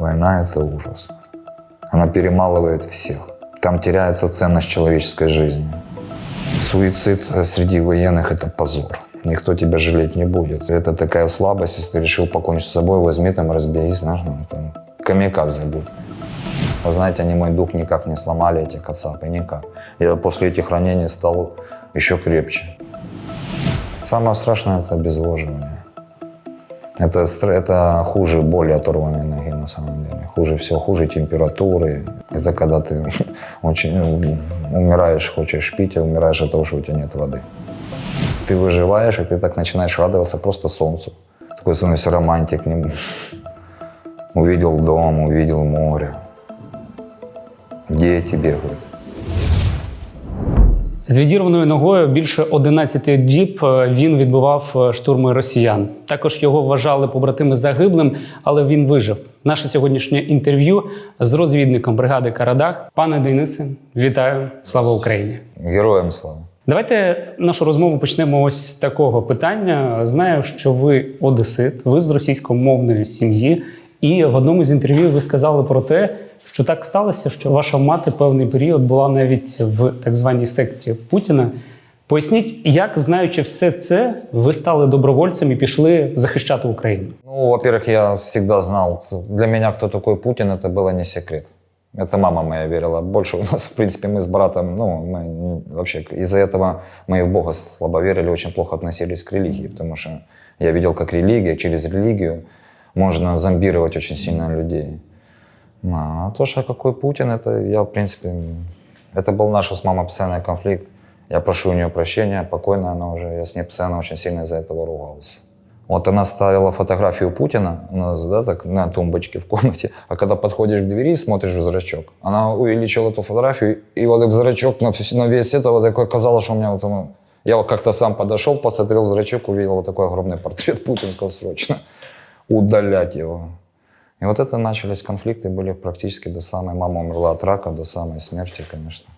Война – это ужас. Она перемалывает всех. Там теряется ценность человеческой жизни. Суицид среди военных – это позор. Никто тебя жалеть не будет. Это такая слабость, если ты решил покончить с собой, возьми там, разберись, знаешь, ну, там, камикадзе будь. Вы знаете, они мой дух никак не сломали, эти кацапы, никак. Я после этих ранений стал еще крепче. Самое страшное – это обезвоживание. Это, это хуже боли оторванной ноги на самом деле. Хуже всего, хуже температуры. Это когда ты очень ну, умираешь, хочешь пить, а умираешь от того, что у тебя нет воды. Ты выживаешь, и ты так начинаешь радоваться просто солнцу. Такой становишься романтик. Увидел дом, увидел море. Дети бегают. З відірваною ногою більше 11 діб е, він відбував е, штурми росіян. Також його вважали побратими загиблим, але він вижив. Наше сьогоднішнє інтерв'ю з розвідником бригади Карадах. Пане Денисе, вітаю! Слава Україні! Героям слава. Давайте нашу розмову почнемо ось з такого питання. Знаю, що ви одесит, ви з російськомовної сім'ї, і в одному з інтерв'ю ви сказали про те, що так сталося, що ваша мати певний період була навіть в так званій секті Путіна. Поясніть, як, знаючи все це, ви стали добровольцем і пішли захищати Україну? Ну, во-первых, я всегда знал, для меня кто такой Путин, это было не секрет. Это мама моя верила. Больше у нас, в принципе, мы с братом, ну, мы м, вообще из-за этого мы и в Бога слабо верили, очень плохо относились к религии, потому что я видел, как религия, через религию можно зомбировать очень сильно людей. Ну, А то, что какой Путин, это я, в принципе, это был наш с мамой постоянный конфликт. Я прошу у нее прощения, покойная она уже, я с ней постоянно очень сильно из-за этого ругался. Вот она ставила фотографию Путина у нас, да, так на тумбочке в комнате, а когда подходишь к двери, смотришь в зрачок, она увеличила эту фотографию, и вот этот зрачок на, на весь это вот такой, казалось, что у меня вот я вот как-то сам подошел, посмотрел в зрачок, увидел вот такой огромный портрет Путина, сказал срочно удалять его. И вот это начались конфликты, были практически до самой, мама умерла от рака, до самой смерти, конечно.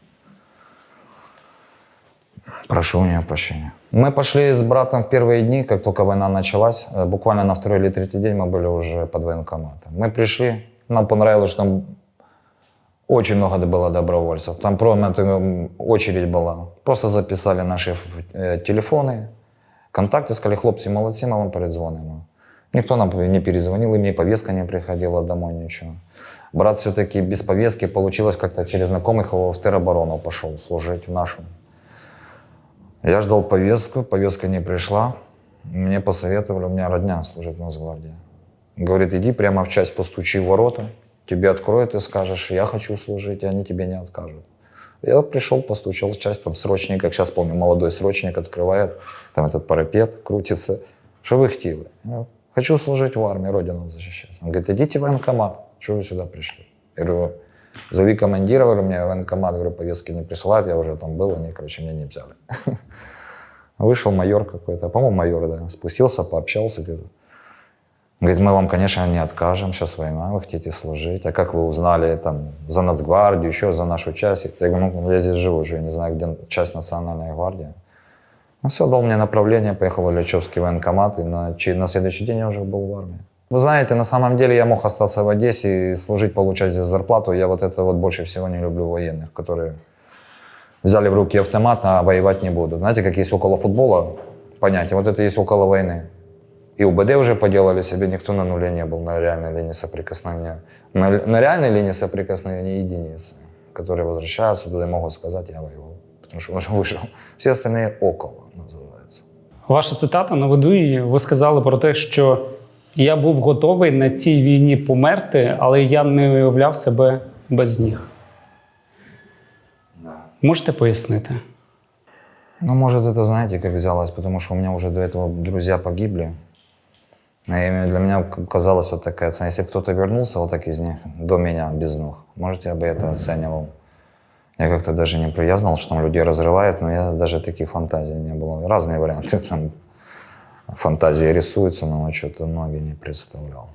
Прошу у нее прощения. Мы пошли с братом в первые дни, как только война началась. Э, Буквально на второй или третий день мы были уже под военкоматом. Мы пришли, нам понравилось, что там очень много было добровольцев. Там м, очередь была. Просто записали наши э, телефоны, контакты, сказали, хлопцы, молодцы, мы вам перезвоним. Никто нам не перезвонил, и мне повестка не приходила домой, ничего. Брат все-таки без повестки получилось как-то через знакомых его в тероборону пошел служить в нашу. Я ждал повестку, повестка не пришла. Мне посоветовали, у меня родня служит в Нацгвардии. Говорит, иди прямо в часть, постучи в ворота, тебе откроют и скажешь, я хочу служить, и они тебе не откажут. Я пришел, постучал в часть, там срочник, как сейчас помню, молодой срочник открывает, там этот парапет крутится. Что вы хотели? Хочу служить в армии, родину защищать. Он говорит, идите в военкомат. Что вы сюда пришли? Я говорю, зови командира, говорю, мне военкомат, говорю, повестки не присылают, я уже там был, они, короче, меня не взяли. Вышел майор какой-то, по-моему, майор, да, спустился, пообщался, говорит, Говорит, мы вам, конечно, не откажем, сейчас война, вы хотите служить. А как вы узнали там за Нацгвардию, еще за нашу часть? Я говорю, ну, я здесь живу уже, не знаю, где часть Национальной гвардии. Ну все, дал мне направление, поехал в Ильичевский военкомат, и на, на следующий день я уже был в армии. Вы знаете, на самом деле я мог остаться в Одессе и служить, получать здесь зарплату. Я вот это вот больше всего не люблю военных, которые взяли в руки автомат, а воевать не будут. Знаете, как есть около футбола понятие, вот это есть около войны. И УБД уже поделали себе, никто на нуле не был на реальной линии соприкосновения. На, на реальной линии соприкосновения единицы, которые возвращаются туда и могут сказать, я воевал, потому что он уже вышел. Все остальные около называются. Ваша цитата наведу її. Ви сказали про те, що я був готовий на цій війні померти, але я не уявляв себе без них. Можете пояснити? Ну, может, это, знаете, как взялось, потому что у меня уже до этого друзья погибли. И именно для меня к- казалось вот такая цена. Если бы кто-то вернулся вот так из них, до меня, без ног, может, я бы это оценивал. Я как-то даже не при- Я знал, что там людей разрывают, но я даже таких фантазий не было. Разные варианты там фантазии рисуются, но что-то ноги не представлял.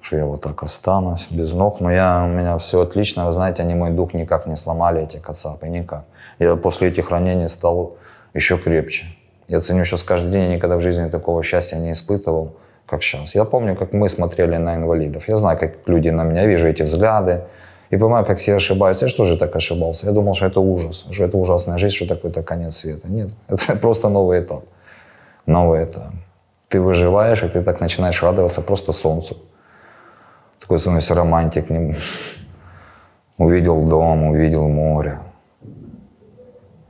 Что я вот так останусь, без ног. Но я, у меня все отлично. Вы знаете, они мой дух никак не сломали, эти кацапы, никак. Я после этих ранений стал еще крепче. Я ценю сейчас каждый день, я никогда в жизни такого счастья не испытывал. как сейчас. Я помню, как мы смотрели на инвалидов. Я знаю, как люди на меня, вижу эти взгляды. И понимаю, как все ошибаются. Я же тоже так ошибался. Я думал, что это ужас, что это ужасная жизнь, что такой-то конец света. Нет, это просто новый этап. Новый этап. Ты выживаешь, и ты так начинаешь радоваться просто солнцу. Такой становишься романтик. не- Увидел дом, увидел море.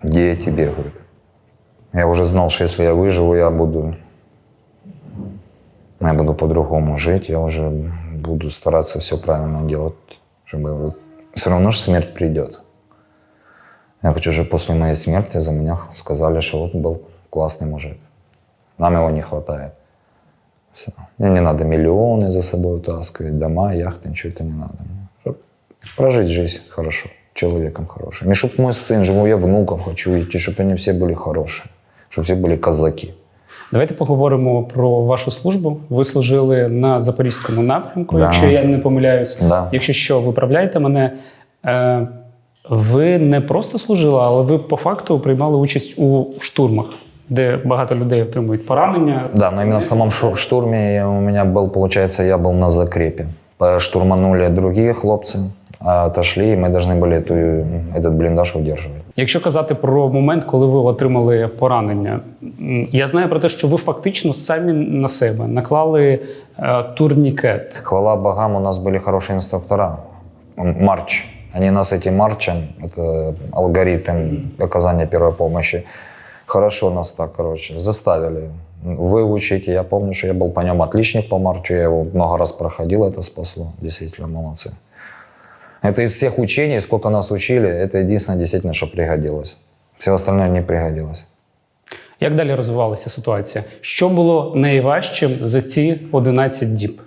Дети бегают. Я уже знал, что если я выживу, я буду, я буду по-другому жить, я уже буду стараться все правильно делать, чтобы вот- все равно же смерть придет. Я хочу, чтобы после моей смерти за меня сказали, что вот был классный мужик. Нам его не хватает. Все. Мне не надо миллионы за собой утаскивать, дома, яхты, ничего это не надо. Мне прожить жизнь хорошо, человеком хорошим. И чтобы мой сын, живу я внукам хочу идти, чтобы они все были хорошие, чтобы все были казаки. Давайте поговоримо про вашу службу. Ви служили на запорізькому напрямку, Да. якщо я не помиляюсь. Да. Якщо що, виправляйте мене. Е, ви не просто служили, але ви по факту приймали участь у штурмах, де багато людей отримують поранення. Да, но именно в самом шу- штурме у меня был, получается, я был на закрепе. Э, Штурманули другие хлопцы, а отошли, и мы должны были эту, этот блиндаж удерживать. Якщо казати про момент, коли ви отримали поранення, м, я знаю про те, що ви фактично самі на себе наклали е, турнікет. Хвала богам, у нас были хорошие инструктора. М, Марч. Они нас этим марчем, это алгоритм оказания первой помощи, хорошо нас так, короче, заставили выучить. И Я помню, что я был по нем отличник по марчу, я его много раз проходил, это спасло. Действительно, молодцы. Это из всех учений, сколько нас учили, это единственное действительно, что пригодилось. Все остальное не пригодилось. Як далі розвивалася ситуація? Що було найважчим за ці 11 діб?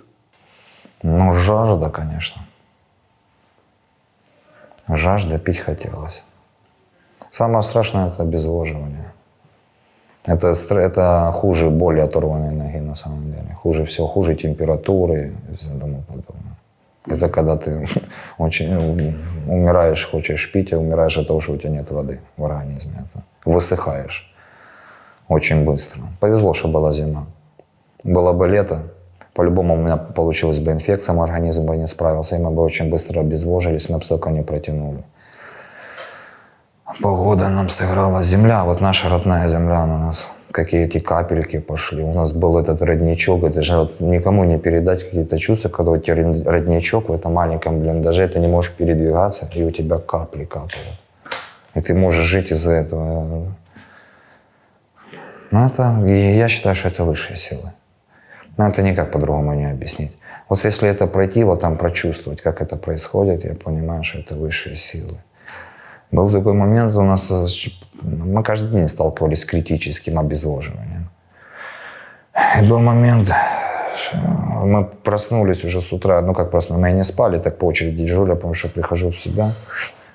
Ну, жажда, конечно. Жажда пить хотелось. Самое страшное – это обезвоживание. Это, стр- это хуже боли оторванной ноги на самом деле. Хуже всего, хуже температуры и все тому подобное. Это когда ты очень ну, умираешь, хочешь пить, а умираешь от того, что у тебя нет воды в организме. Это высыхаешь очень быстро. Повезло, что была зима. Было бы лето, по-любому у меня получилась бы инфекция, мой организм бы не справился, и мы бы очень быстро обезвожились, мы бы столько не протянули. Погода нам сыграла, земля, вот наша родная земля на нас, какие эти капельки пошли. У нас был этот родничок, это же вот никому не передать какие-то чувства, когда у тебя род- родничок в этом маленьком блиндаже, ты не можешь передвигаться, и у тебя капли капают. И ты можешь жить из-за этого. Ну, это, я считаю, что это высшие силы. Но это никак по-другому не объяснить. Вот если это пройти, вот там прочувствовать, как это происходит, я понимаю, что это высшие силы. Был такой момент у нас, э, мы каждый день сталкивались с критическим обезвоживанием. И был момент, что мы проснулись уже с утра, ну как проснулись, мы не спали, так по очереди дежурили, потому что прихожу в себя,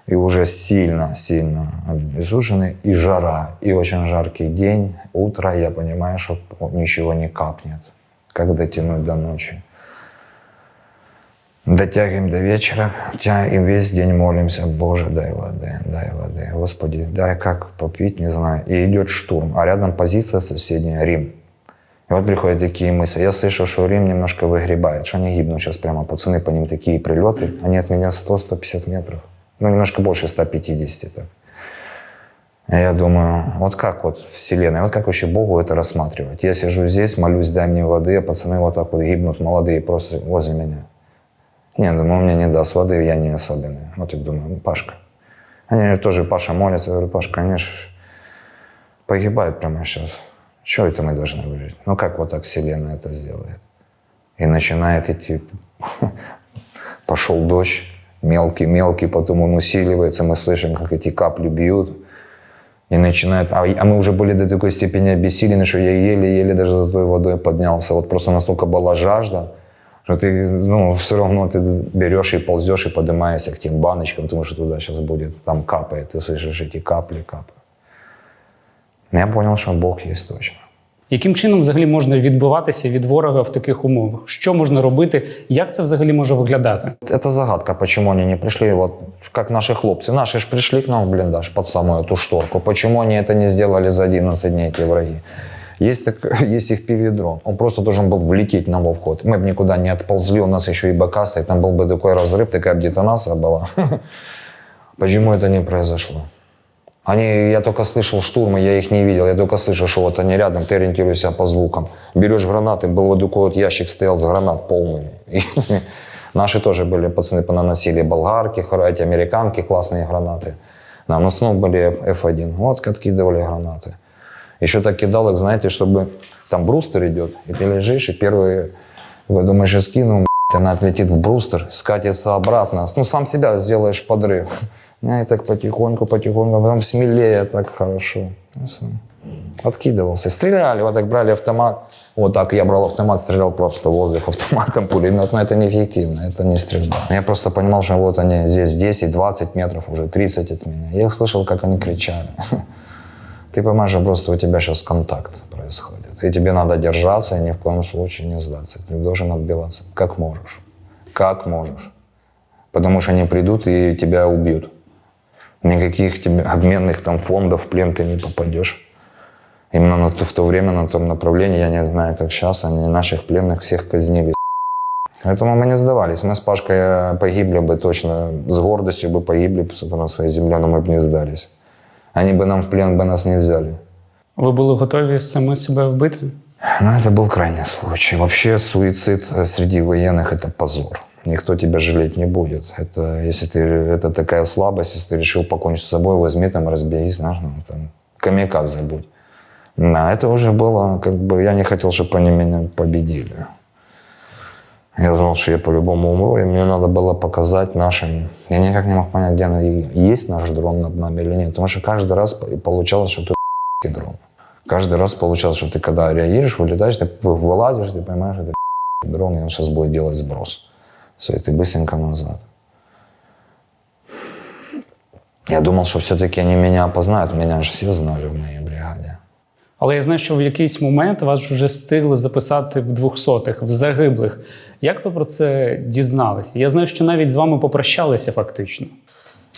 и уже сильно-сильно обезвоженный, и жара, и очень жаркий день, утро, я понимаю, что ничего не капнет. Как дотянуть до ночи? Дотягиваем до вечера, и весь день молимся, Боже, дай воды, дай воды, Господи, дай как попить, не знаю. И идет штурм, а рядом позиция соседняя, Рим. И вот приходят такие мысли. Я слышу, что Рим немножко выгребает, что они гибнут сейчас прямо. Пацаны по ним такие прилеты. Они от меня 100-150 метров. Ну, немножко больше 150 так. Я думаю, вот как вот Вселенная, вот как вообще Богу это рассматривать? Я сижу здесь, молюсь, дай мне воды, а пацаны вот так вот гибнут, молодые, просто возле меня. Не, думаю, он мне не даст воды, я не особенный. Вот так думаю, ну, Пашка. Они тоже Паша молятся. Я говорю, Пашка, ж погибают прямо сейчас. Чего это мы должны выжить? Ну как вот так Вселенная это сделает? И начинает идти. Пошел дождь, мелкий-мелкий, потом он усиливается, мы слышим, как эти капли бьют. И начинает, а, а мы уже были до такой степени обессилены, что я еле-еле даже за той водой поднялся. Вот просто настолько была жажда, что ты, ну, все равно ты берешь и ползешь, и поднимаешься к тем баночкам, потому что туда сейчас будет, там капает, ты слышишь эти капли капают. Я понял, что Бог есть точно. Яким чином взагалі можна відбиватися від ворога в таких умовах? Що можна робити? Як це взагалі може виглядати? Это загадка, почему они не пришли, вот как наши хлопцы. Наши же пришли к нам в блиндаж под самую эту шторку. Почему они это не сделали за 11 дней, эти враги? Есть, так, есть FPV дрон. Он просто должен был влететь нам во вход. Мы бы никуда не отползли, у нас еще и БК стоит, там был бы такой разрыв, такая бы детонация была. Почему это не произошло? Они, я только слышал штурмы, я их не видел, я только слышал, что вот они рядом, ты ориентируешься по звукам. Берешь гранаты, был вот такой вот ящик стоял с гранат полными. И наши тоже были, пацаны понаносили болгарки, эти американки, классные гранаты. На носном были F1, вот откидывали гранаты. Еще так кидал их, знаете, чтобы там брустер идет, и ты лежишь, и первые, вы думаешь, я скину, она отлетит в брустер, скатится обратно. Ну, сам себя сделаешь подрыв. И так потихоньку, потихоньку, а потом смелее, так хорошо. Ну. Откидывался. Стреляли, вот так брали автомат. Вот так я брал автомат, стрелял просто в воздух автоматом, пулемет. Но это неэффективно, это не стрельба. Я просто понимал, что вот они здесь 10-20 метров, уже 30 от меня. Я их слышал, как они кричали. Ты понимаешь, что просто у тебя сейчас контакт происходит. И тебе надо держаться и ни в коем случае не сдаться. Ты должен отбиваться как можешь. Как можешь. Потому что они придут и тебя убьют. Никаких тебе обменных там фондов в плен ты не попадешь. Именно на то- в то время, на том направлении, я не знаю, как сейчас, они наших пленных всех казнили. Поэтому мы не сдавались. Мы с Пашкой э, погибли бы точно, с гордостью бы погибли на своей земле, но мы бы не сдались. Они бы нам в плен бы нас не взяли. Ви були готові саме себе вбити? Но это был крайний случай. Вообще суицид э, среди военных – это позор. Никто тебя жалеть не будет. Это, если ты, это такая слабость, если ты решил покончить с собой, возьми там, разберись, знаешь, ну, там, камикадзе будь. Да, это уже было, как бы, я не хотел, чтобы они меня победили. Я знал, что я по-любому умру, и мне надо было показать нашим... Я никак не мог понять, где она, есть наш дрон над нами или нет. Потому что каждый раз по- получалось, что ты дрон. Каждый раз получалось, что ты когда реагируешь, вылетаешь, ты вы- вылазишь, ты понимаешь, что это дрон, и он сейчас будет делать сброс. Все, и ты быстренько назад. Я думал, что все-таки они меня опознают. Меня же все знали в моей бригаде. Але я знаю, що в якийсь момент вас вже встигли записати в двохсотих, в загиблих. Як ви про це дізналися? Я знаю, що навіть з вами попрощалися фактично.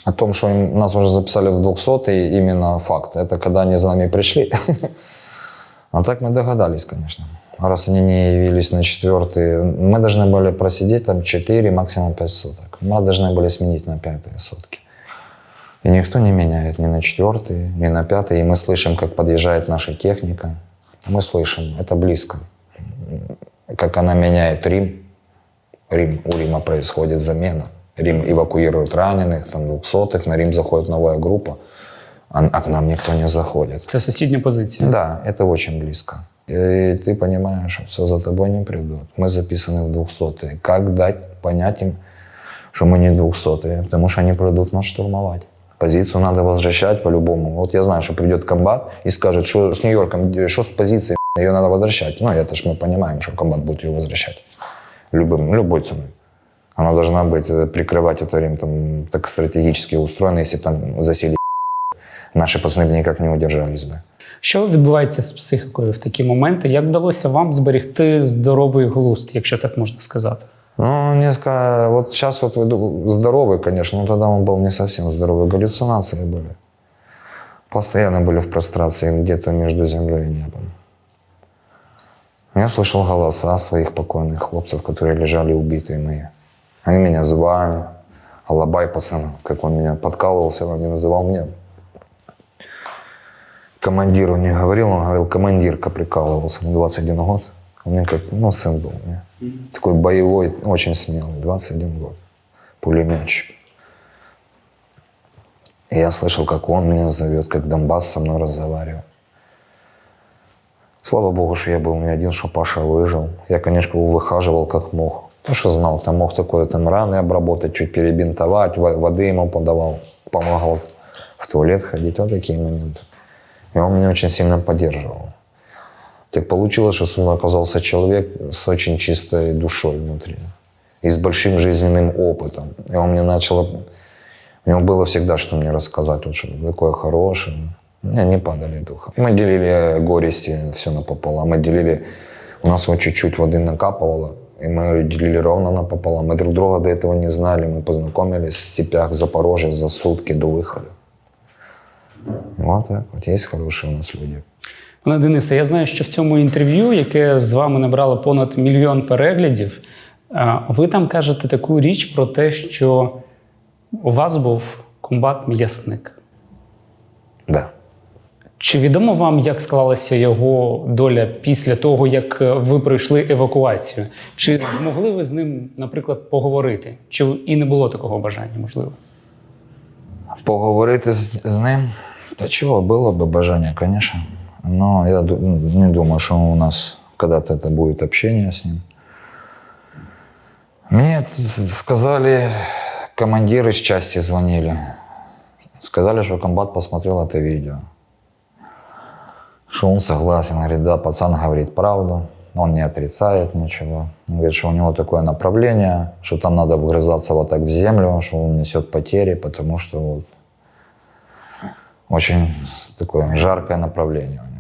О том, что им- нас уже записали в 200 именно факт. Это когда они за нами пришли. А так мы догадались, конечно. А Раз они не явились на четвертый, мы должны были просидеть там 4, максимум 5 суток. Нас должны были сменить на пятые сутки. И никто не меняет ни на четвертый, ни на пятый. И мы слышим, как подъезжает наша техника. Мы слышим, это близко. Как она меняет Рим. Рим, у Рима происходит замена. Рим эвакуирует раненых, там двухсотых, на Рим заходит новая группа, а, а к нам никто не заходит. Це сусідня позиція. Да, это очень близко. И ты понимаешь, что все за тобой не придут. Мы записаны в двухсотые. Как дать понять им, что мы не двухсотые? Потому что они придут нас штурмовать. Позицию надо возвращать по-любому. Вот я знаю, что придет комбат и скажет, что с Нью-Йорком, что с позицией, ее надо возвращать. Ну, это ж мы понимаем, что комбат будет ее возвращать. Любым, любой ценой. Она должна быть, э, прикрывать это Рим, там, так стратегически устроено, если бы там засели наши пацаны бы никак не удержались бы. Що відбувається з психікою в такі моменти? Як вдалося вам зберегти здоровий глузд, якщо так можна сказати? Ну, несколько... Вот сейчас вот веду здоровый, конечно, но тогда он был не совсем здоровый. Галлюцинации были. Постоянно были в прострации где-то между землей и небом. Я слышал голоса своих покойных хлопцев, которые лежали убитые мои. Они меня звали. Алабай, пацан, как он меня подкалывался, он не называл меня. Командиру не говорил, он говорил, командирка прикалывался. Мне 21 год. Он мне как, ну, сын был. мне. Такой боевой, очень смелый, 21 год. Пулеметчик. И я слышал, как он меня зовет, как Донбасс со мной разговаривает. Слава богу, что я был не один, что Паша выжил. Я, конечно, выхаживал как мог. Потому что знал, там мог такое там раны обработать, чуть перебинтовать, во- воды ему подавал, помогал в туалет ходить. Вот такие моменты. И он меня очень сильно поддерживал. Так получилось, что со мной оказался человек с очень чистой душой внутри. И с большим жизненным опытом. И он мне начал... У него было всегда, что мне рассказать. Вот что такое хорошее. Не, не падали духом. Мы делили горести все напополам. Мы делили... У нас вот чуть-чуть воды накапывало. И мы делили ровно напополам. Мы друг друга до этого не знали. Мы познакомились в степях Запорожья за сутки до выхода. И вот так вот. Есть хорошие у нас люди. Пане Денисе, я знаю, що в цьому інтерв'ю, яке з вами набрало понад мільйон переглядів, ви там кажете таку річ про те, що у вас був комбат-м'ясник. Да. Чи відомо вам, як склалася його доля після того, як ви пройшли евакуацію? Чи змогли ви з ним, наприклад, поговорити? Чи і не було такого бажання, можливо? Поговорити з, з ним. Та чого, було б бажання, конечно. Но я не думаю, что у нас когда-то это будет общение с ним. Мне сказали, командиры с части звонили. Сказали, что комбат посмотрел это видео. Что он согласен. Говорит, да, пацан говорит правду. Он не отрицает ничего. Он Говорит, что у него такое направление, что там надо вгрызаться вот так в землю, что он несет потери, потому что вот очень такое жаркое направление у.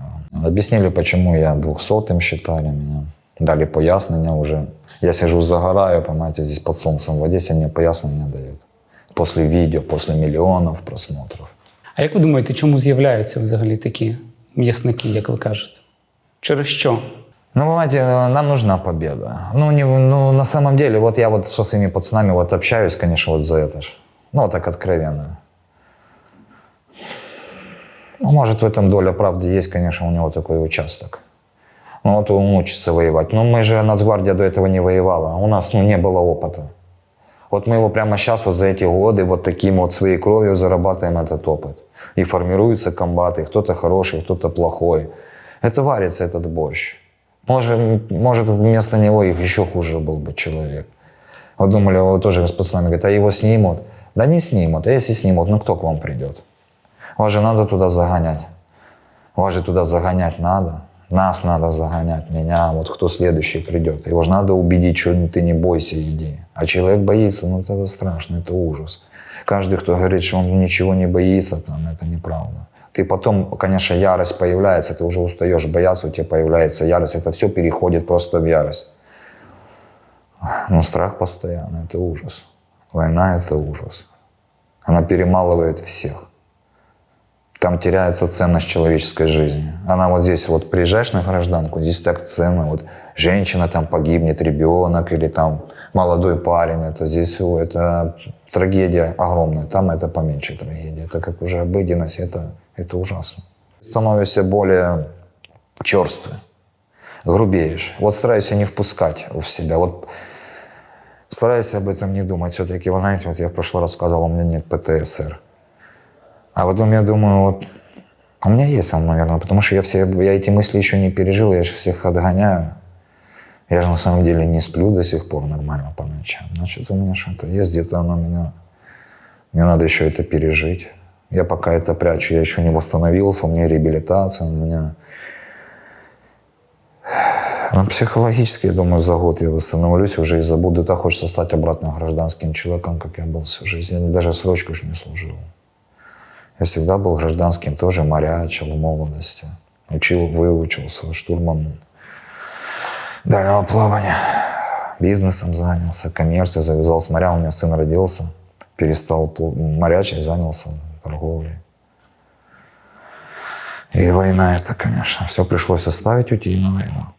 Объяснили, почему я двухсотым считали меня. Дали пояснения уже. Я сижу, загораю, понимаете, здесь под солнцем в Одессе, мне пояснения дают. После видео, после миллионов просмотров. А як ви думаєте, чому з'являються взагалі такі м'ясники, як ви кажете? Через що? Ну, понимаете, нам нужна победа. Ну, не, ну, на самом деле, вот я вот со своими пацанами вот общаюсь, конечно, вот за это ж. Ну, вот так откровенно. Ну, может, в этом доля правды есть, конечно, у него такой участок. Ну, вот он учится воевать. Но мы же, Нацгвардия до этого не воевала. У нас, ну, не было опыта. Вот мы его прямо сейчас, вот за эти годы, вот таким вот своей кровью зарабатываем этот опыт. И формируются комбаты, кто-то хороший, кто-то плохой. Это варится этот борщ. Может, может, вместо него их еще хуже был бы человек. Вот думали, вот тоже с пацанами, говорят, а его снимут? Да не снимут. А если снимут, ну кто к вам придет? Вас надо туда загонять. Вас туда загонять надо. Нас надо загонять, меня, вот кто следующий придет. Его же надо убедить, что ты не бойся, иди. А человек боится, ну это страшно, это ужас. Каждый, кто говорит, что он ничего не боится, там, это неправда. Ты потом, конечно, ярость появляется, ты уже устаешь бояться, у тебя появляется ярость. Это все переходит просто в ярость. Но страх постоянно, это ужас. Война – это ужас. Она перемалывает всех. Там теряется ценность человеческой жизни. Она вот здесь вот приезжаешь на гражданку, здесь так ценно. Вот женщина там погибнет, ребенок или там молодой парень. Это здесь это трагедия огромная. Там это поменьше трагедия. Это как уже обыденность, это, это ужасно. Становишься более черствый, грубеешь. Вот старайся не впускать в себя. Вот старайся об этом не думать. Все-таки, вы знаете, вот я в прошлый раз сказал, у меня нет ПТСР. А потом я думаю, вот у меня есть он, наверное, потому что я, все, я эти мысли еще не пережил, я же всех отгоняю. Я же на самом деле не сплю до сих пор нормально по ночам. Значит, у меня что-то есть, где-то оно меня... Мне надо еще это пережить. Я пока это прячу, я еще не восстановился, у меня реабилитация, у меня... Но психологически, я думаю, за год я восстановлюсь уже и забуду. Так хочется стать обратно гражданским человеком, как я был всю жизнь. Я даже срочку уж не служил. Я всегда был гражданским, тоже морячил в молодости. Учил, выучился, штурман дальнего плавания. Бизнесом занялся, коммерцией завязал с моря. У меня сын родился, перестал пл- морячить, занялся торговлей. И война это, конечно, все пришлось оставить, уйти на войну.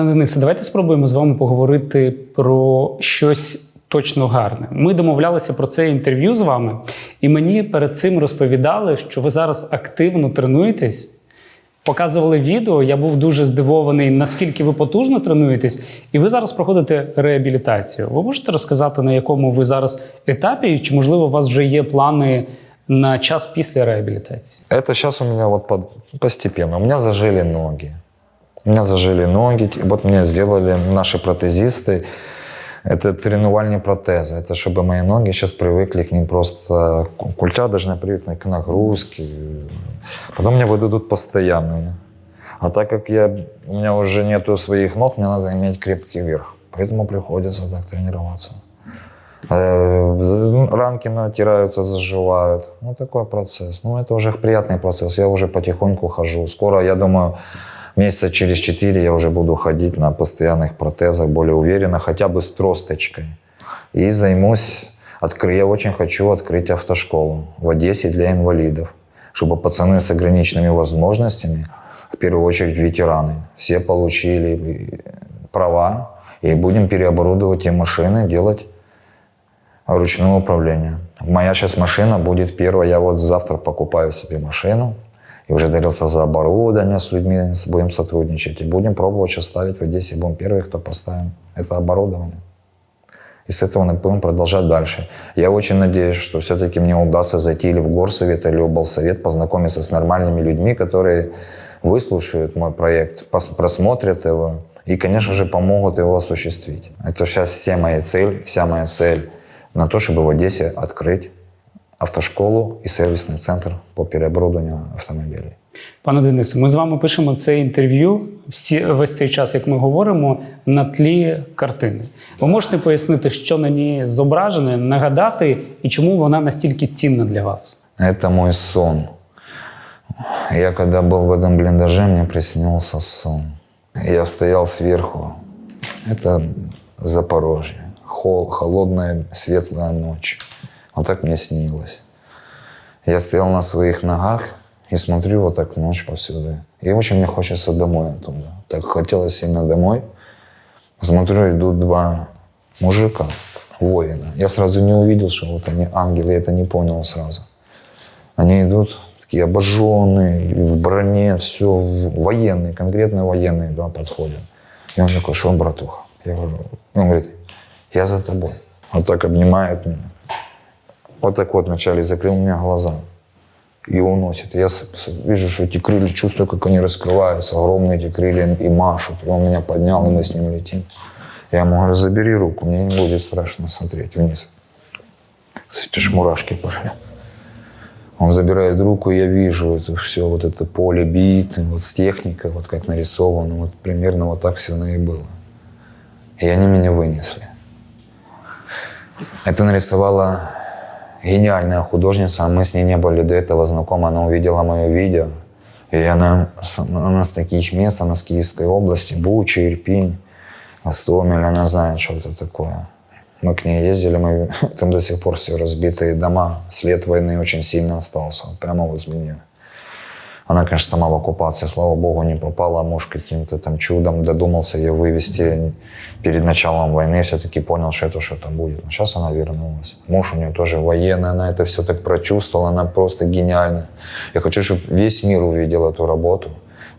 Пане Денисе, давайте спробуємо з вами поговорити про щось точно гарне. Ми домовлялися про це інтерв'ю з вами, і мені перед цим розповідали, що ви зараз активно тренуєтесь. Показували відео, я був дуже здивований, наскільки ви потужно тренуєтесь, і ви зараз проходите реабілітацію. Ви можете розказати, на якому ви зараз етапі, і чи можливо у вас вже є плани на час після реабілітації? Это сейчас у меня вот под- постепенно. У меня зажили ноги. У меня зажили ноги. Вот мне сделали наши протезисты. Это тренувальные протезы. Это чтобы мои ноги сейчас привыкли к ним просто. Культя должна привыкнуть к нагрузке. Потом мне выдадут постоянные. А так как я, у меня уже нету своих ног, мне надо иметь крепкий верх. Поэтому приходится так тренироваться. Э, Ранки натираются, заживают. Ну, такой процесс. Ну, это уже приятный процесс. Я уже потихоньку хожу. Скоро, я думаю, месяца через четыре я уже буду ходить на постоянных протезах более уверенно, хотя бы с тросточкой. И займусь, откры... я очень хочу открыть автошколу в Одессе для инвалидов, чтобы пацаны с ограниченными возможностями, в первую очередь ветераны, все получили э, права, и будем переоборудовать те машины, делать ручное управление. Моя сейчас машина будет первая. Я вот завтра покупаю себе машину. И уже дарился за оборудование с людьми, с- будем сотрудничать. И будем пробовать сейчас ставить в Одессе. Будем первые, кто поставим это оборудование. И с этого мы будем продолжать дальше. Я очень надеюсь, что все-таки мне удастся зайти или в горсовет, или в облсовет, познакомиться с нормальными людьми, которые выслушают мой проект, просмотрят его и, конечно же, помогут его осуществить. Это сейчас вся моя цель, вся моя цель на то, чтобы в Одессе открыть автошколу і сервісний центр по переоборудованню автомобілів. Пане Денисе, ми з вами пишемо це інтерв'ю всі, весь цей час, як ми говоримо, на тлі картини. Ви можете пояснити, що на ній зображено, нагадати і чому вона настільки цінна для вас? Это мой сон. Я когда был в этом блиндаже, мне приснился сон. Я стоял сверху. Это Запорожье. Хол, холодная, светлая ночь. Вот так мне снилось. Я стоял на своих ногах и смотрю вот так ночь повсюду. И очень мне хочется домой оттуда. Так хотелось сильно домой. Смотрю, идут два мужика, воина. Я сразу не увидел, что вот они ангелы, я это не понял сразу. Они идут такие обожженные, в броне, все, военные, конкретно военные да, подходят. И он такой, что, братуха? Я говорю, он говорит, я за тобой. Вот так обнимает меня. Вот так вот вначале закрыл мне глаза и уносит. Я вижу, что эти крылья, чувствую, как они раскрываются, огромные эти крылья и машут. Он меня поднял, и мы с ним летим. Я ему говорю, забери руку, мне не будет страшно смотреть вниз. Эти ж мурашки пошли. Он забирает руку, и я вижу это все, вот это поле битвы, вот с техникой, вот как нарисовано, вот примерно вот так все и было. И они меня вынесли. Это нарисовала гениальная художница, а мы с ней не были до этого знакомы. Она увидела мое видео, и она, она с таких мест, она с Киевской области, Буча, Ирпинь, Гостомель, она знает, что это такое. Мы к ней ездили, мы, там до сих пор все разбитые дома, след войны очень сильно остался, прямо возле нее. Она, конечно, сама в оккупации, слава богу, не попала, муж каким-то там чудом додумался ее вывести перед началом войны, все-таки понял, что это что-то будет. Но сейчас она вернулась. Муж у нее тоже военный, она это все так прочувствовала, она просто гениальна. Я хочу, чтобы весь мир увидел эту работу.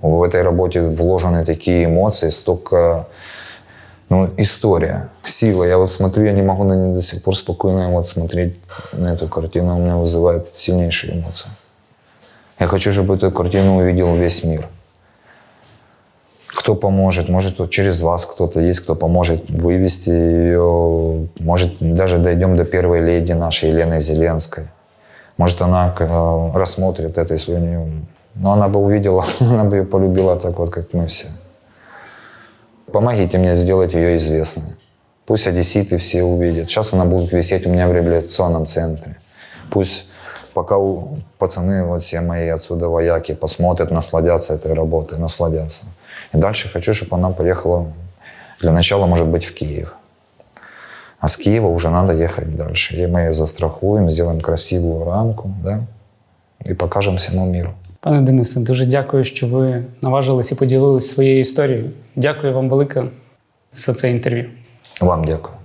В этой работе вложены такие эмоции, столько ну, история, сила. Я вот смотрю, я не могу на нее до сих пор спокойно вот смотреть на эту картину. У меня вызывает сильнейшие эмоции. Я хочу, чтобы эту картину увидел весь мир. Кто поможет? Может, через вас кто-то есть, кто поможет вывести ее. Может, даже дойдем до первой леди нашей, Елены Зеленской. Может, она э, рассмотрит это, если у нее... Но она бы увидела, она бы ее полюбила так вот, как мы все. Помогите мне сделать ее известной. Пусть одесситы все увидят. Сейчас она будет висеть у меня в реабилитационном центре. Пусть пока у- пацаны, вот все мои отсюда вояки, посмотрят, насладятся этой работой, насладятся. И дальше хочу, чтобы она поехала, для начала, может быть, в Киев. А с Киева уже надо ехать дальше. И мы ее застрахуем, сделаем красивую рамку, да, и покажем всему миру. Пане Денисе, дуже дякую, що ви наважились і поділилися своєю історією. Дякую вам велике за це інтерв'ю. Вам дякую.